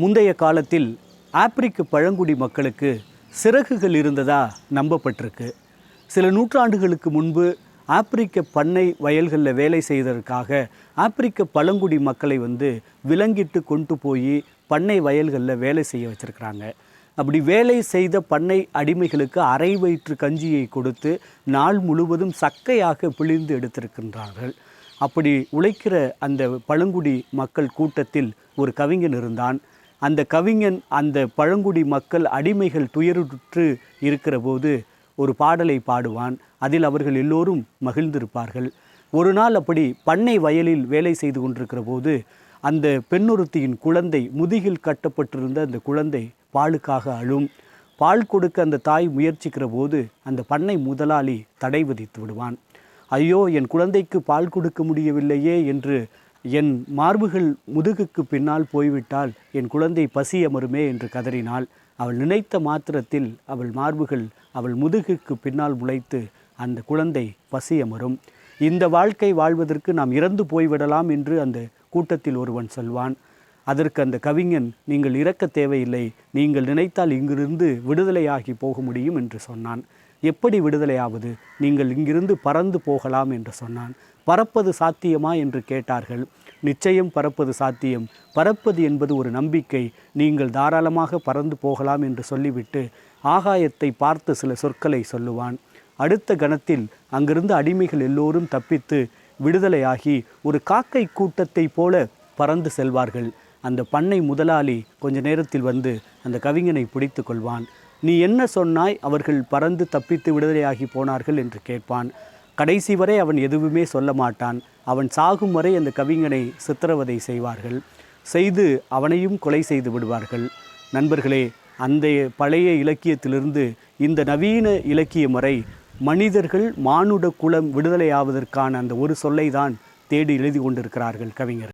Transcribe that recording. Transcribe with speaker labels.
Speaker 1: முந்தைய காலத்தில் ஆப்பிரிக்க பழங்குடி மக்களுக்கு சிறகுகள் இருந்ததா நம்பப்பட்டிருக்கு. சில நூற்றாண்டுகளுக்கு முன்பு ஆப்பிரிக்க பண்ணை வயல்களில் வேலை செய்வதற்காக ஆப்பிரிக்க பழங்குடி மக்களை வந்து விலங்கிட்டு கொண்டு போய் பண்ணை வயல்களில் வேலை செய்ய வச்சுருக்கிறாங்க. அப்படி வேலை செய்த பண்ணை அடிமைகளுக்கு அரை வயிற்று கஞ்சியை கொடுத்து நாள் முழுவதும் சக்கையாக பிழிந்து எடுத்திருக்கின்றார்கள். அப்படி உழைக்கிற அந்த பழங்குடி மக்கள் கூட்டத்தில் ஒரு கவிஞன் இருந்தான். அந்த கவிஞன் அந்த பழங்குடி மக்கள் அடிமைகள் துயருற்று இருக்கிற போது ஒரு பாடலை பாடுவான். அதில் அவர்கள் எல்லோரும் மகிழ்ந்திருப்பார்கள். ஒரு நாள் அப்படி பண்ணை வயலில் வேலை செய்து கொண்டிருக்கிற போது அந்த பெண்ணொருத்தியின் குழந்தை முதுகில் கட்டப்பட்டிருந்த அந்த குழந்தை பாலுக்காக அழும். பால் கொடுக்க அந்த தாய் முயற்சிக்கிற போது அந்த பண்ணை முதலாளி தடை விதித்து விடுவான். ஐயோ என் குழந்தைக்கு பால் கொடுக்க முடியவில்லையே என்று என் மார்புகள் முதுகுக்கு பின்னால் போய்விட்டால் என் குழந்தை பசி அமருமே என்று கதறினாள். அவள் நினைத்த மாத்திரத்தில் அவள் மார்புகள் அவள் முதுகுக்கு பின்னால் முளைத்து அந்த குழந்தை பசி அமரும். இந்த வாழ்க்கை வாழ்வதற்கு நாம் இறந்து போய்விடலாம் என்று அந்த கூட்டத்தில் ஒருவன் சொல்வான். அதற்கு அந்த கவிஞன் நீங்கள் இறக்க தேவையில்லை. நீங்கள் நினைத்தால் இங்கிருந்து விடுதலையாகி போக முடியும் என்று சொன்னான். எப்படி விடுதலையாவது? நீங்கள் இங்கிருந்து பறந்து போகலாம் என்று சொன்னான். பறப்பது சாத்தியமா என்று கேட்டார்கள். நிச்சயம் பறப்பது சாத்தியம். பறப்பது என்பது ஒரு நம்பிக்கை. நீங்கள் தாராளமாக பறந்து போகலாம் என்று சொல்லிவிட்டு ஆகாயத்தை பார்த்து சில சொற்களை சொல்லுவான். அடுத்த கணத்தில் அங்கிருந்து அடிமைகள் எல்லோரும் தப்பித்து விடுதலையாகி ஒரு காக்கை கூட்டத்தை போல பறந்து செல்வார்கள். அந்த பண்ணை முதலாளி கொஞ்ச நேரத்தில் வந்து அந்த கவிஞனை பிடித்து கொள்வான். நீ என்ன சொன்னாய்? அவர்கள் பறந்து தப்பித்து விடுதலையாகி போனார்கள் என்று கேட்பான். கடைசி வரை அவன் எதுவுமே சொல்ல மாட்டான். அவன் சாகும் வரை அந்த கவிஞனை சித்திரவதை செய்வார்கள். செய்து அவனையும் கொலை செய்து விடுவார்கள். நண்பர்களே அந்த பழைய இலக்கியத்திலிருந்து இந்த நவீன இலக்கியம் வரை மனிதர்கள் மானுட குலம் விடுதலையாவதற்கான அந்த ஒரு சொல்லை தான் தேடி எழுதி கொண்டிருக்கிறார்கள் கவிஞர்